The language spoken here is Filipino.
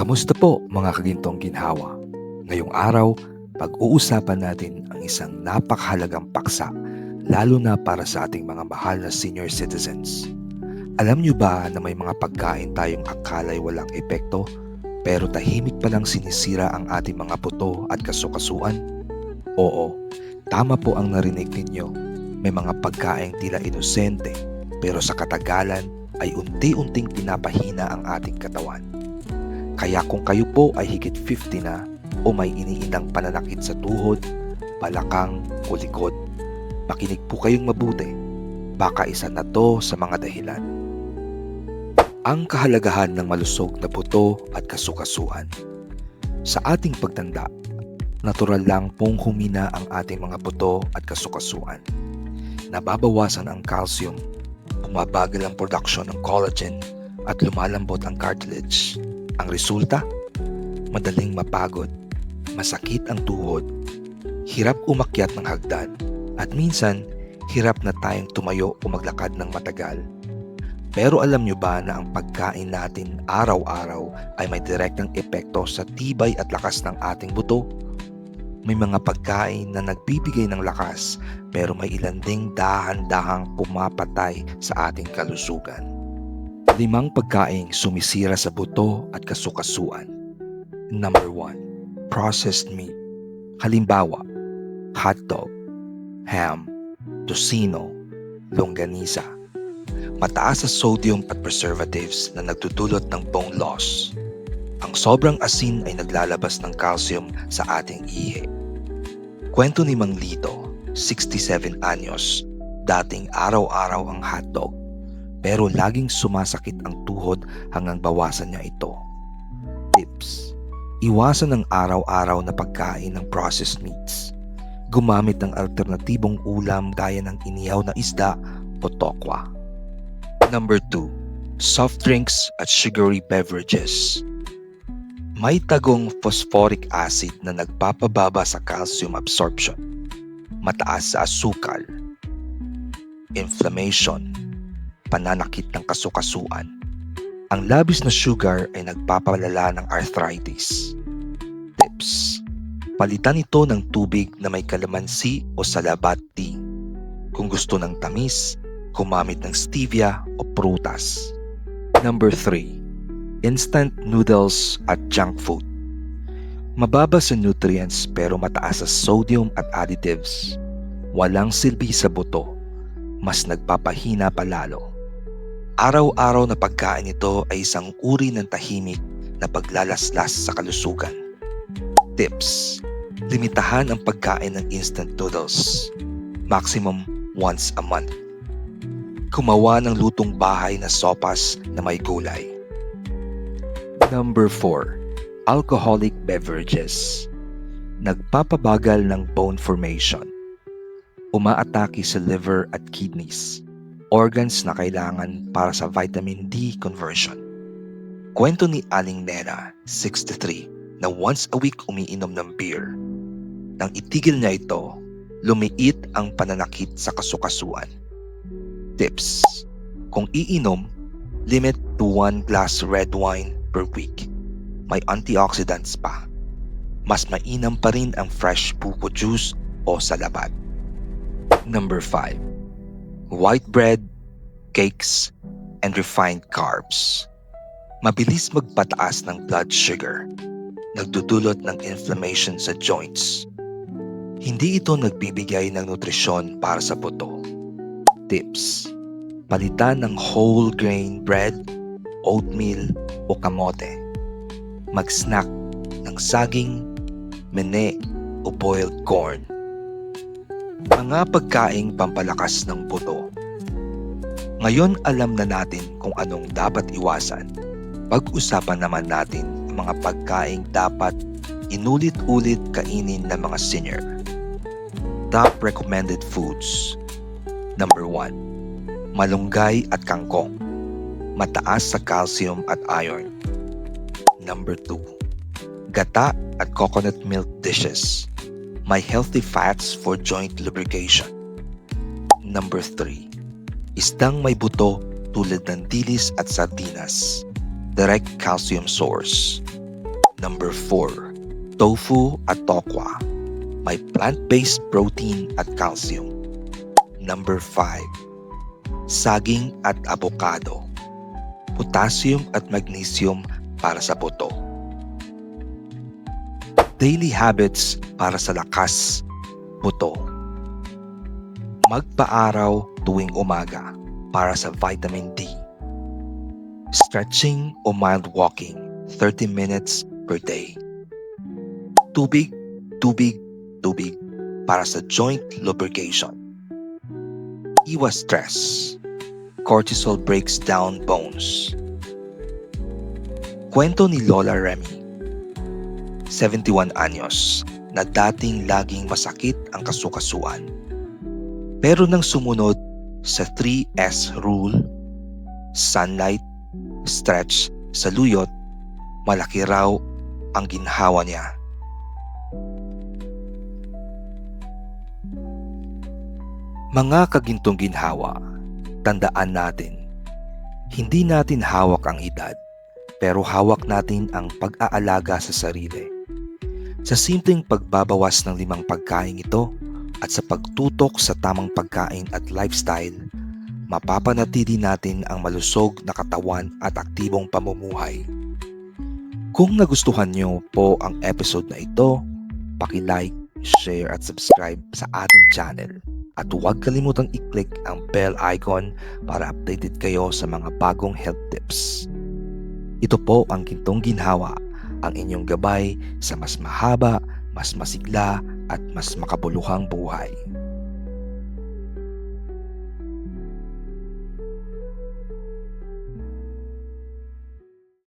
Kamusta po mga kagintong ginhawa? Ngayong araw, pag-uusapan natin ang isang napakahalagang paksa lalo na para sa ating mga mahal na senior citizens. Alam niyo ba na may mga pagkain tayong akala'y walang epekto pero tahimik palang sinisira ang ating mga buto at kasukasuan? Oo, tama po ang narinig ninyo. May mga pagkain tila inosente pero sa katagalan ay unti-unting pinapahina ang ating katawan. Kaya kung kayo po ay higit 50 na o may iniindang pananakit sa tuhod, balakang o likod, makinig po kayong mabuti. Baka isa na to sa mga dahilan. Ang kahalagahan ng malusog na buto at kasukasuan. Sa ating pagtanda, natural lang pong humina ang ating mga buto at kasukasuan. Nababawasan ang calcium, bumabagal ang production ng collagen at lumalambot ang cartilage. Ang resulta? Madaling mapagod, masakit ang tuhod, hirap umakyat ng hagdan, at minsan hirap na tayong tumayo o maglakad ng matagal. Pero alam nyo ba na ang pagkain natin araw-araw ay may direktang epekto sa tibay at lakas ng ating buto? May mga pagkain na nagbibigay ng lakas pero may ilan ding dahan-dahang pumapatay sa ating kalusugan. Limang pagkain sumisira sa buto at kasukasuan. Number 1. Processed meat. Halimbawa, hotdog, ham, tocino, longganisa. Mataas sa sodium at preservatives na nagdudulot ng bone loss. Ang sobrang asin ay naglalabas ng calcium sa ating ihi. Kwento ni Mang Lito, 67 anyos, dating araw-araw ang hotdog pero laging sumasakit ang tuhod hanggang bawasan niya ito. Tips Iwasan ang araw-araw na pagkain ng processed meats. Gumamit ng alternatibong ulam gaya ng inihaw na isda o tokwa. Number 2. Soft drinks at sugary beverages. May tagong phosphoric acid na nagpapababa sa calcium absorption. Mataas sa asukal. Inflammation. Pananakit ng kasukasuan. Ang labis na sugar ay nagpapalala ng arthritis. Tips. Palitan ito ng tubig na may kalamansi o salabat tea. Kung gusto ng tamis, gumamit ng stevia o prutas. Number 3. Instant noodles at junk food. Mababa sa nutrients pero mataas sa sodium at additives. Walang silbi sa buto. Mas nagpapahina palalo. Araw-araw na pagkain ito ay isang uri ng tahimik na paglalaslas sa kalusugan. Tips. Limitahan ang pagkain ng instant noodles. Maximum once a month. Kumawa ng lutong bahay na sopas na may gulay. Number 4. Alcoholic beverages. Nagpapabagal ng bone formation. Umaatake sa liver at kidneys organs na kailangan para sa vitamin D conversion. Kwento ni Aling Nena, 63, na once a week umiinom ng beer. Nang itigil niya ito, lumiit ang pananakit sa kasukasuan. Tips. Kung iinom, limit to one glass red wine per week. May antioxidants pa. Mas mainam pa rin ang fresh buko juice o salabat. Number 5 white bread, cakes, and refined carbs. Mabilis magpataas ng blood sugar. Nagdudulot ng inflammation sa joints. Hindi ito nagbibigay ng nutrisyon para sa buto. Tips. Palitan ng whole grain bread, oatmeal o kamote. Mag-snack ng saging, mene o boiled corn mga pagkaing pampalakas ng buto. Ngayon alam na natin kung anong dapat iwasan. Pag-usapan naman natin ang mga pagkaing dapat inulit-ulit kainin ng mga senior. Top recommended foods. Number 1. Malunggay at kangkong. Mataas sa calcium at iron. Number 2. Gata at coconut milk dishes may healthy fats for joint lubrication. Number 3. Isdang may buto tulad ng dilis at sardinas. Direct calcium source. Number 4. Tofu at tokwa. May plant-based protein at calcium. Number 5. Saging at avocado. Potassium at magnesium para sa buto. Daily habits para sa lakas, buto. Magpaaraw tuwing umaga para sa vitamin D. Stretching o mild walking 30 minutes per day. Tubig, tubig, tubig para sa joint lubrication. Iwas stress. Cortisol breaks down bones. Kwento ni Lola Remy. 71 anyos na dating laging masakit ang kasukasuan. Pero nang sumunod sa 3S rule, sunlight, stretch, saluyot, malaki raw ang ginhawa niya. Mga kagintong ginhawa, tandaan natin, hindi natin hawak ang edad, pero hawak natin ang pag-aalaga sa sarili. Sa simpleng pagbabawas ng limang pagkain ito at sa pagtutok sa tamang pagkain at lifestyle, mapapanatili natin ang malusog na katawan at aktibong pamumuhay. Kung nagustuhan niyo po ang episode na ito, paki-like, share at subscribe sa ating channel. At huwag kalimutang i-click ang bell icon para updated kayo sa mga bagong health tips. Ito po ang Gintong Ginhawa, ang inyong gabay sa mas mahaba, mas masigla at mas makabuluhang buhay.